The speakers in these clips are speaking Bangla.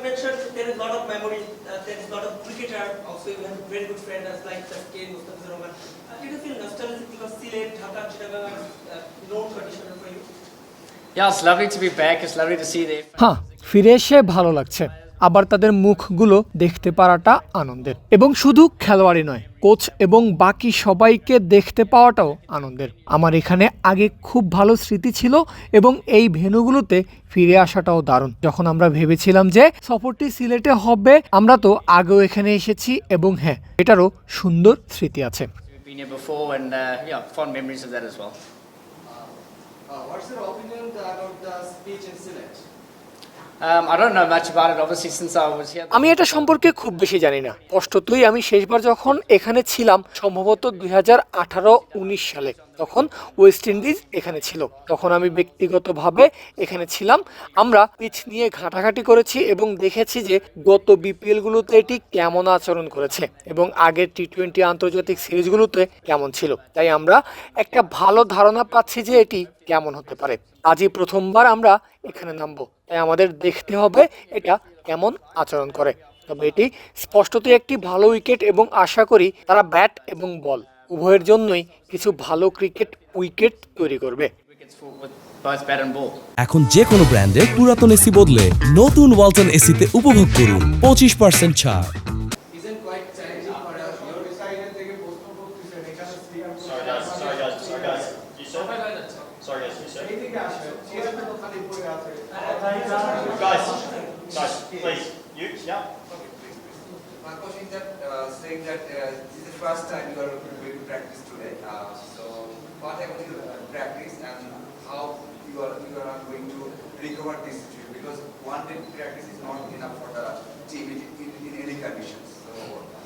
you mentioned there is a lot of memory, uh, there is a lot of cricketer. Also, you have very good friends as like Justin Mustafa Zaroman. Uh, did you feel nostalgic because Sile, Dhaka, Chittagong are uh, known traditional for you? Yeah, it's lovely to be back. It's lovely to see them. হ্যাঁ ফিরে এসে ভালো লাগছে আবার তাদের মুখগুলো দেখতে পারাটা আনন্দের এবং শুধু খেলোয়াড়ই নয় কোচ এবং বাকি সবাইকে দেখতে পাওয়াটাও আনন্দের আমার এখানে আগে খুব ভালো স্মৃতি ছিল এবং এই ভেন্যুগুলোতে ফিরে আসাটাও দারুণ যখন আমরা ভেবেছিলাম যে সফরটি সিলেটে হবে আমরা তো আগেও এখানে এসেছি এবং হ্যাঁ এটারও সুন্দর স্মৃতি আছে uh, well. Uh, what's your opinion about the speech in Sylhet? আমি এটা সম্পর্কে খুব বেশি জানি না। স্পষ্টতই আমি শেষবার যখন এখানে ছিলাম, সম্ভবত দুই হাজার আঠারো, উনিশ সালে। তখন ওয়েস্ট ইন্ডিজ এখানে ছিল। তখন আমি ব্যক্তিগতভাবে এখানে ছিলাম। আমরা পিচ নিয়ে ঘাটাঘাটি করেছি এবং দেখেছি যে গত বিপিএলগুলোতে এটি কেমন আচরণ করেছে এবং আগের টি টোয়েন্টি আন্তর্জাতিক সিরিজগুলোতে কেমন ছিল। তাই আমরা একটা ভালো ধারণা পাচ্ছি যে এটি কেমন হতে পারে। আজই প্রথমবার আমরা এখানে নামবো। তাই আমাদের দেখতে হবে এটা কেমন আচরণ করে। তবে এটি স্পষ্টতই একটি ভালো উইকেট এবং আশা করি তারা ব্যাট এবং বল উভয়ের জন্যই কিছু ভালো ক্রিকেট উইকেট তৈরি করবে. এখন যে কোনো ব্র্যান্ডের পুরাতন এসি বদলে নতুন ওয়ালটন এসিতে উপভোগ করুন পঁচিশ পার্সেন্ট ছাড় recover this situation because one day practice is not enough for the team in, in, in any conditions. So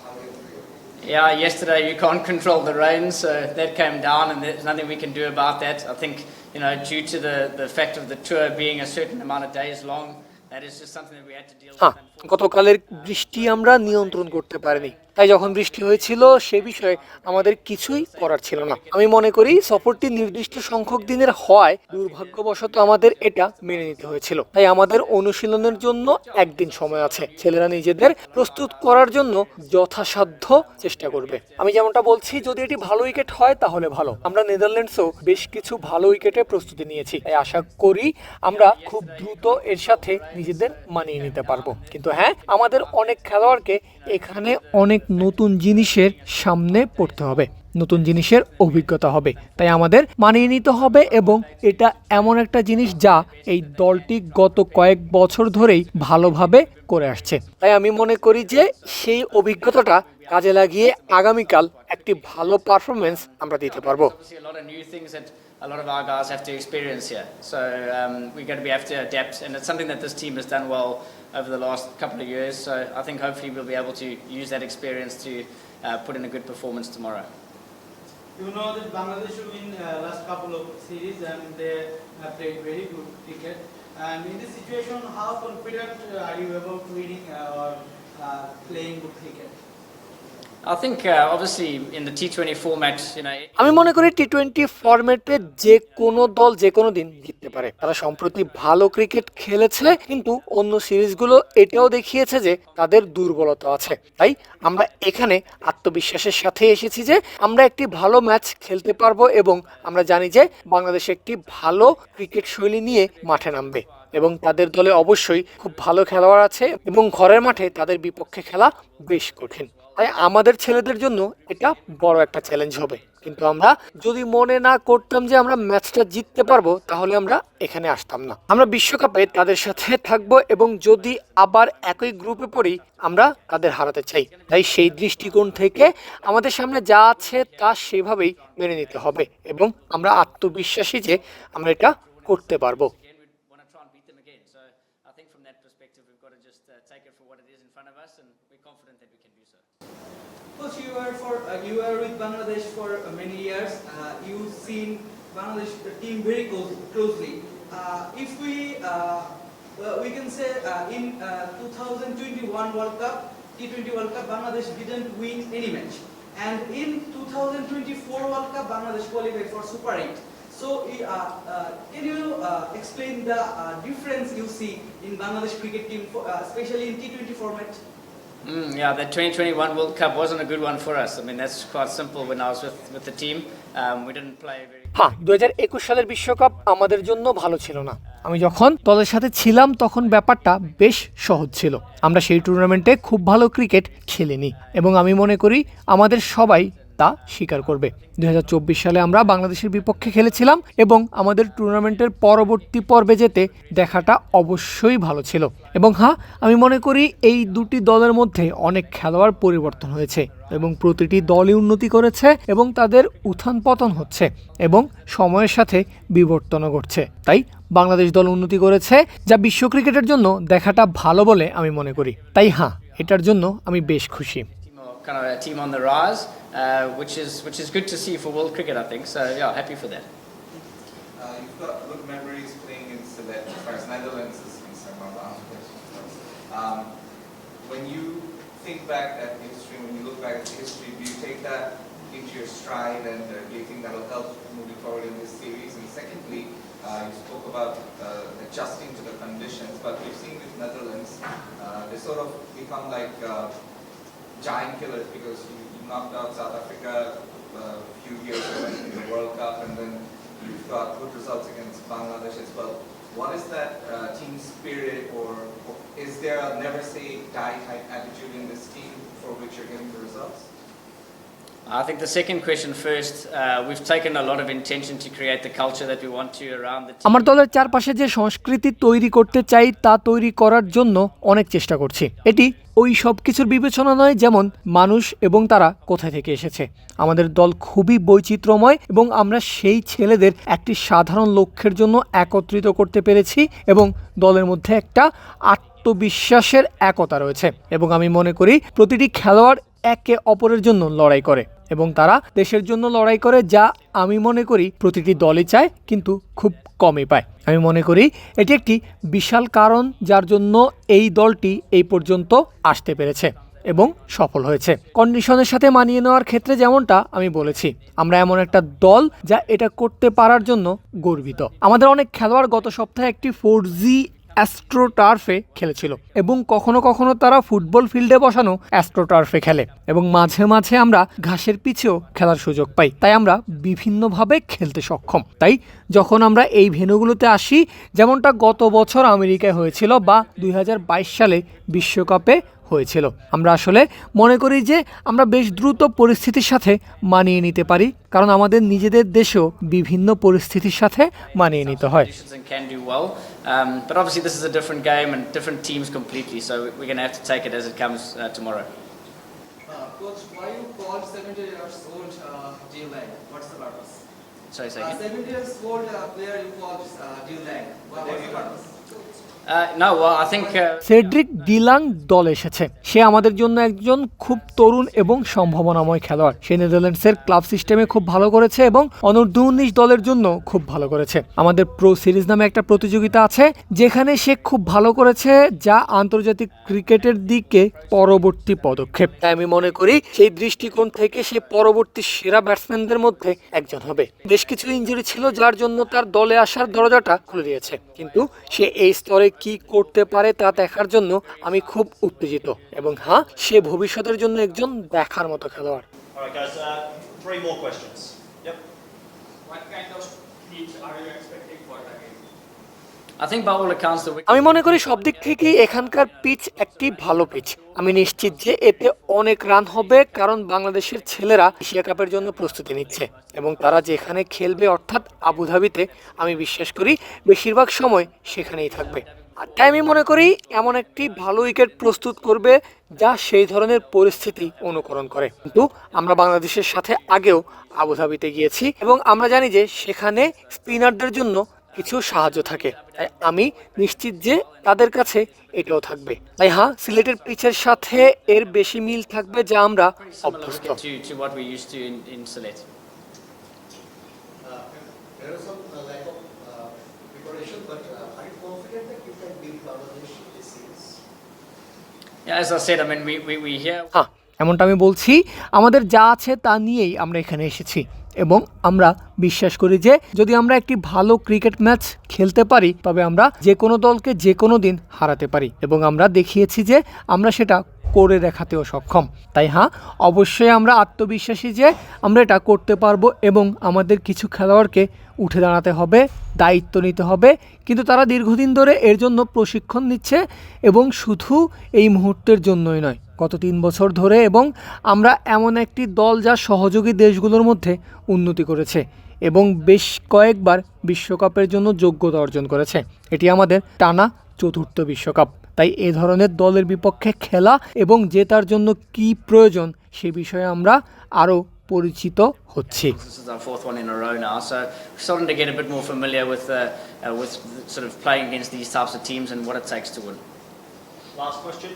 how do you feel? Yeah, yesterday you can't control the rain, so that came down, and there's nothing we can do about that. I think, you know, due to the, the fact of the tour being a certain amount of days long, that is just something that we had to deal হ্যাঁ with. গতকালের বৃষ্টি আমরা নিয়ন্ত্রণ করতে পারিনি তাই যখন বৃষ্টি হয়েছিল, সে বিষয়ে আমাদের কিছুই করার ছিল না। আমি মনে করি, সফরটি নির্দিষ্ট সংখ্যক দিনের হয় দুর্ভাগ্যবশত আমাদের এটা মেনে নিতে হয়েছিল। তাই আমাদের অনুশীলনের জন্য একদিন সময় আছে। ছেলেরা নিজেদের প্রস্তুত করার জন্য যথাসাধ্য চেষ্টা করবে। আমি যেমনটা বলছি, যদি এটি ভালো উইকেট হয়, তাহলে ভালো। আমরা নেদারল্যান্ডসও বেশ কিছু ভালো উইকেটে প্রস্তুতি নিয়েছি। তাই আশা করি, আমরা খুব দ্রুত এর সাথে নিজেদের মানিয়ে নিতে পারব। কিন্তু হ্যাঁ আমাদের অনেক খেলোয়াড়কে এখানে অনেক নতুন জিনিসের সামনে পড়তে হবে, নতুন জিনিসের অভিজ্ঞতা হবে। তাই আমাদের মানিয়ে নিতে হবে এবং এটা এমন একটা জিনিস যা এই দলটি গত কয়েক বছর ধরেই ভালোভাবে করে আসছে। তাই আমি মনে করি যে সেই অভিজ্ঞতাটা কাজে লাগিয়ে আগামীকাল একটি ভালো পারফরমেন্স আমরা দিতে পারব। A lot of our guys have to experience here. So um, we're going to be have to adapt, and it's something that this team has done well over the last couple of years. So I think hopefully we'll be able to use that experience to uh, put in a good performance tomorrow. You know that Bangladesh win uh, last couple of series and they have played very good cricket. And in this situation, how confident uh, are you about winning uh, or uh, playing good cricket? আমি মনে করি টি টোয়েন্টি ফরম্যাটে যে কোনো দল যে কোনো দিন জিততে পারে। তারা সম্প্রতি ভালো ক্রিকেট খেলেছে, কিন্তু অন্য সিরিজগুলো এটাও দেখিয়েছে যে তাদের দুর্বলতা আছে। তাই আমরা এখানে আত্মবিশ্বাসের সাথে এসেছি যে আমরা একটি ভালো ম্যাচ খেলতে পারব এবং আমরা জানি যে বাংলাদেশ একটি ভালো ক্রিকেট শৈলী নিয়ে মাঠে নামবে। এবং তাদের দলে অবশ্যই খুব ভালো খেলোয়াড় আছে এবং ঘরের মাঠে তাদের বিপক্ষে খেলা বেশ কঠিন। তাই আমাদের ছেলেদের জন্য এটা বড় একটা চ্যালেঞ্জ হবে। কিন্তু আমরা যদি মনে না করতাম যে আমরা ম্যাচটা জিততে পারব, তাহলে আমরা এখানে আসতাম না। আমরা বিশ্বকাপে তাদের সাথে থাকব এবং যদি আবার একই গ্রুপে পড়ি, আমরা তাদের হারাতে চাই। তাই সেই দৃষ্টিকোণ থেকে আমাদের সামনে যা আছে তা সেভাবেই মেনে নিতে হবে এবং আমরা আত্মবিশ্বাসী যে আমরা এটা করতে পারব। You are for uh, you are with Bangladesh for uh, many years. Uh, you've seen Bangladesh team very close, closely. If we we can say in uh, 2021 World Cup, T20 World Cup, Bangladesh didn't win any match, and in 2024 World Cup, Bangladesh qualified for Super 8. So uh, uh, can you uh, explain the difference you see in Bangladesh cricket team, for, especially in T20 format? Mm, yeah, the 2021 World Cup wasn't a good one for us. I mean, that's quite simple when I was with, with the team. Um, we didn't play very হ্যাঁ দু একুশ সালের বিশ্বকাপ আমাদের জন্য ভালো ছিল না আমি যখন দলের সাথে ছিলাম তখন ব্যাপারটা বেশ সহজ ছিল আমরা সেই টুর্নামেন্টে খুব ভালো ক্রিকেট খেলিনি এবং আমি মনে করি আমাদের সবাই তা স্বীকার করবে। দুই হাজার চব্বিশ সালে আমরা বাংলাদেশের বিপক্ষে খেলেছিলাম এবং আমাদের টুর্নামেন্টের পরবর্তী পর্বে যেতে দেখাটা অবশ্যই ভালো ছিল। এবং হ্যাঁ আমি মনে করি এই দুটি দলের মধ্যে অনেক খেলোয়াড় পরিবর্তন হয়েছে এবং প্রতিটি দলই উন্নতি করেছে এবং তাদের উত্থান পতন হচ্ছে এবং সময়ের সাথে বিবর্তনও ঘটছে। তাই বাংলাদেশ দল উন্নতি করেছে যা বিশ্ব ক্রিকেটের জন্য দেখাটা ভালো বলে আমি মনে করি। তাই হ্যাঁ এটার জন্য আমি বেশ খুশি। Kind of a team on the rise, uh, which is which is good to see for world cricket, I think. So yeah, happy for that. Uh, you've got good memories playing in far as Netherlands is concerned. Um, when you think back at history, when you look back at history, do you take that into your stride and uh, do you think that will help moving forward in this series? And secondly, uh, you spoke about uh, adjusting to the conditions, but we've seen with Netherlands, uh, they sort of become like uh, giant killers because you, you knocked out South Africa uh, a few years ago in the World Cup, and then you've got good results against Bangladesh as well. What is that uh, team spirit, or, or is there a never say die type attitude in this team for which you're getting the results? I think the second question first. Uh, we've taken a lot of intention to create the culture that we want to around the team. আমার দলের চারপাশে যে সংস্কৃতি তৈরি করতে চাই তা তৈরি করার জন্য অনেক চেষ্টা করছি এটি ওই সব কিছুর বিবেচনা নয় যেমন মানুষ এবং তারা কোথায় থেকে এসেছে আমাদের দল খুবই বৈচিত্র্যময় এবং আমরা সেই ছেলেদের একটি সাধারণ লক্ষ্যের জন্য একত্রিত করতে পেরেছি এবং দলের মধ্যে একটা আত্মবিশ্বাসের একতা রয়েছে এবং আমি মনে করি প্রতিটি খেলোয়াড় একে অপরের জন্য লড়াই করে এবং তারা দেশের জন্য লড়াই করে যা আমি মনে করি প্রতিটি দলই চায়, কিন্তু খুব কমই পায়। আমি মনে করি এটি একটি বিশাল কারণ যার জন্য এই দলটি এই পর্যন্ত আসতে পেরেছে এবং সফল হয়েছে। কন্ডিশনের সাথে মানিয়ে নেওয়ার ক্ষেত্রে যেমনটা আমি বলেছি, আমরা এমন একটা দল যা এটা করতে পারার জন্য গর্বিত। আমাদের অনেক খেলোয়াড় গত সপ্তাহে একটি ফোর জি অ্যাস্ট্রোটার্ফে খেলেছিল এবং কখনো কখনো তারা ফুটবল ফিল্ডে বসানো অ্যাস্ট্রোটার্ফে খেলে এবং মাঝে মাঝে আমরা ঘাসের পিছেও খেলার সুযোগ পাই। তাই আমরা বিভিন্নভাবে খেলতে সক্ষম। তাই যখন আমরা এই ভেনুগুলোতে আসি, যেমনটা গত বছর আমেরিকায় হয়েছিল বা দুই হাজার বাইশ সালে বিশ্বকাপে হয়েছিল। আমরা আসলে মনে করি যে আমরা বেশ দ্রুত পরিস্থিতির সাথে মানিয়ে নিতে পারি কারণ আমাদের নিজেদের দেশেও বিভিন্ন পরিস্থিতির সাথে মানিয়ে নিতে হয়। uh, uh, Sorry, sorry. Uh, seven years old uh, player you call uh, Dylan. What, what's your purpose? Uh. Uh, Cedric ডিলাং দল এসেছে। সে আমাদের জন্য একজন খুব তরুণ এবং সম্ভাবনাময় খেলোয়াড়। সে নেদারল্যান্ডসের ক্লাব সিস্টেমে খুব ভালো করেছে এবং অনূর্ধ্ব উনিশ দলের জন্য খুব ভালো করেছে। আমাদের প্রো সিরিজ নামে একটা প্রতিযোগিতা আছে যেখানে সে খুব ভালো করেছে যা আন্তর্জাতিক ক্রিকেটের দিকে পরবর্তী পদক্ষেপ। আমি মনে করি সেই দৃষ্টিকোণ থেকে সে পরবর্তী সেরা ব্যাটসম্যানদের মধ্যে একজন হবে। বেশ কিছু ইঞ্জুরি ছিল যার জন্য তার দলে আসার দরজাটা খুলে দিয়েছে। কিন্তু সে এই স্তরে কি করতে পারে তা দেখার জন্য আমি খুব উত্তেজিত এবং হ্যাঁ সে ভবিষ্যতের জন্য একজন দেখার মতো খেলোয়াড় uh, three more questions. Yep. What kind of pitch are you expecting for the game? I think by all accounts, the wicket আমি মনে করি সব দিক থেকেই এখানকার পিচ একটি ভালো পিচ আমি নিশ্চিত যে এতে অনেক রান হবে কারণ বাংলাদেশের ছেলেরা এশিয়া কাপের জন্য প্রস্তুতি নিচ্ছে এবং তারা যেখানে খেলবে অর্থাৎ আবুধাবিতে আমি বিশ্বাস করি বেশিরভাগ সময় সেখানেই থাকবে আর তাই আমি মনে করি এমন একটি ভালো উইকেট প্রস্তুত করবে যা সেই ধরনের পরিস্থিতি অনুকরণ করে। কিন্তু আমরা বাংলাদেশের সাথে আগেও আবুধাবিতে গিয়েছি এবং আমরা জানি যে সেখানে স্পিনারদের জন্য কিছু সাহায্য থাকে। তাই আমি নিশ্চিত যে তাদের কাছে এটাও থাকবে। তাই হ্যাঁ সিলেটের পিচের সাথে এর বেশি মিল থাকবে যা আমরা অভ্যস্ত. There is some uh, lack of uh, preparation, but uh, I হ্যাঁ এমনটা আমি বলছি আমাদের যা আছে তা নিয়েই আমরা এখানে এসেছি। এবং আমরা বিশ্বাস করি যে যদি আমরা একটি ভালো ক্রিকেট ম্যাচ খেলতে পারি তবে আমরা যে কোনো দলকে যে কোনো দিন হারাতে পারি। এবং আমরা দেখিয়েছি যে আমরা সেটা করে দেখাতেও সক্ষম। তাই হ্যাঁ অবশ্যই আমরা আত্মবিশ্বাসী যে আমরা এটা করতে পারব এবং আমাদের কিছু খেলোয়াড়কে উঠে দাঁড়াতে হবে, দায়িত্ব নিতে হবে। কিন্তু তারা দীর্ঘদিন ধরে এর জন্য প্রশিক্ষণ নিচ্ছে এবং শুধু এই মুহূর্তের জন্যই নয়, গত তিন বছর ধরে এবং আমরা এমন একটি দল যা সহযোগী দেশগুলোর মধ্যে উন্নতি করেছে এবং বেশ কয়েকবার বিশ্বকাপের জন্য যোগ্যতা অর্জন করেছে। এটি আমাদের টানা চতুর্থ বিশ্বকাপ। তাই এ ধরনের দলের বিপক্ষে খেলা এবং জেতার জন্য কি প্রয়োজন সে বিষয়ে আমরা আরও পরিচিত হচ্ছি uh, uh. Last question.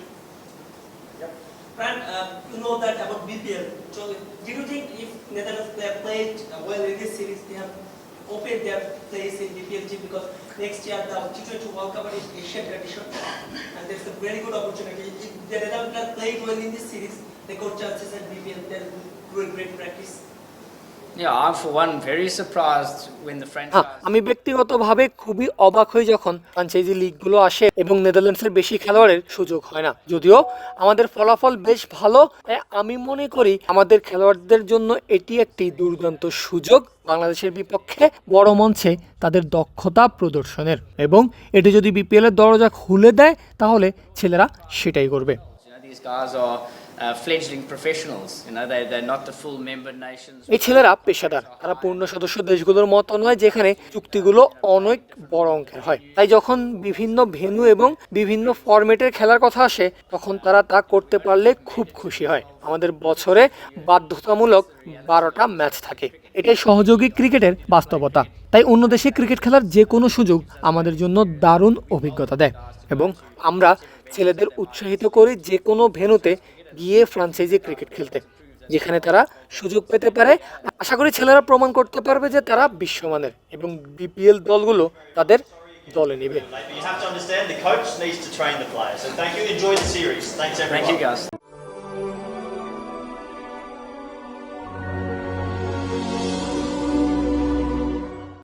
Fran, uh, you know that about BPL. So, do you think if Netherlands they have played uh, well in this series, they have opened their place in BPL team because next year the T20 World Cup is Asian tradition, and there's a very good opportunity. If the Netherlands have played well in this series, they got chances at BPL. They'll do a great practice. আমি ব্যক্তিগতভাবে খুবই অবাক হই যখন ফ্রাঞ্চাইজি লিগগুলো আসে এবং নেদারল্যান্ডসের বেশি খেলোয়াড়ের সুযোগ হয় না। যদিও আমাদের ফলাফল বেশ ভালো আমি মনে করি আমাদের খেলোয়াড়দের জন্য এটি একটি দুর্দান্ত সুযোগ। বাংলাদেশের বিপক্ষে বড় মঞ্চে তাদের দক্ষতা প্রদর্শনের এবং এটি যদি বিপিএল এর দরজা খুলে দেয় তাহলে ছেলেরা সেটাই করবে। Uh. এই ছেলেরা পেশাদার। তারা পূর্ণ সদস্য দেশগুলোর মতো নয় যেখানে চুক্তিগুলো অনেক বড় অঙ্কের হয়। তাই যখন বিভিন্ন ভেন্যু এবং বিভিন্ন ফরম্যাটের খেলার কথা আসে, তখন তারা তা করতে পারলে খুব খুশি হয়। আমাদের বছরে বাধ্যতামূলক বারোটা ম্যাচ থাকে। এটাই সহযোগী ক্রিকেটের বাস্তবতা। তাই অন্য দেশে ক্রিকেট খেলার যে কোনো সুযোগ আমাদের জন্য দারুণ অভিজ্ঞতা দেয়। এবং আমরা ছেলেদের উৎসাহিত করি যে কোনো ভেন্যুতে গিয়ে ফ্রান্সাইজে ক্রিকেট খেলতে যেখানে তারা সুযোগ পেতে পারে। আশা করি ছেলেরা প্রমাণ করতে পারবে যে তারা বিশ্বমানের এবং বিপিএল দলগুলো তাদের দলে নেবে।